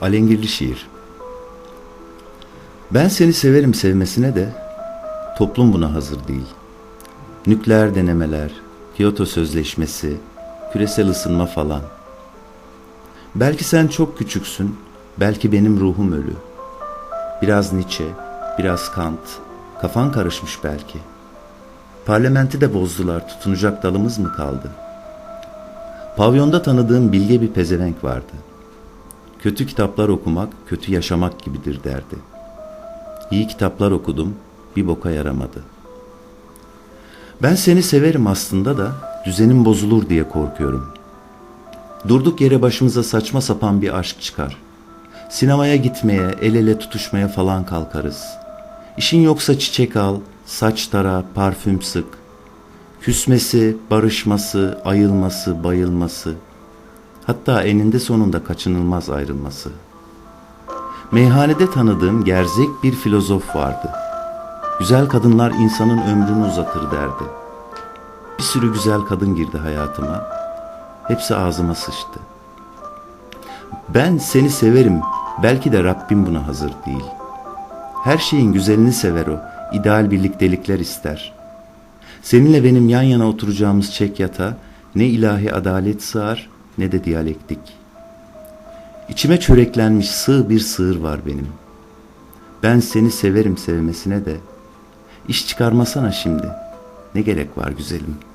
Alengirli şiir. Ben seni severim sevmesine de toplum buna hazır değil. Nükleer denemeler, Kyoto Sözleşmesi, küresel ısınma falan. Belki sen çok küçüksün, belki benim ruhum ölü. Biraz Nietzsche, biraz Kant, kafan karışmış belki. Parlamenti de bozdular, tutunacak dalımız mı kaldı? Pavyonda tanıdığım bilge bir pezevenk vardı. Kötü kitaplar okumak, kötü yaşamak gibidir derdi. İyi kitaplar okudum, bir boka yaramadı. Ben seni severim aslında da düzenim bozulur diye korkuyorum. Durduk yere başımıza saçma sapan bir aşk çıkar. Sinemaya gitmeye, el ele tutuşmaya falan kalkarız. İşin yoksa çiçek al, saç tara, parfüm sık. Küsmesi, barışması, ayılması, bayılması. Hatta eninde sonunda kaçınılmaz ayrılması. Meyhanede tanıdığım gerzek bir filozof vardı. Güzel kadınlar insanın ömrünü uzatır derdi. Bir sürü güzel kadın girdi hayatıma. Hepsi ağzıma sıçtı. Ben seni severim. Belki de Rabbim buna hazır değil. Her şeyin güzelini sever o. İdeal birliktelikler ister. Seninle benim yan yana oturacağımız çek yata ne ilahi adalet sığar ne de diyalektik. İçime çöreklenmiş sığ bir sığır var benim. Ben seni severim sevmesine de iş çıkarmasana şimdi. Ne gerek var güzelim.''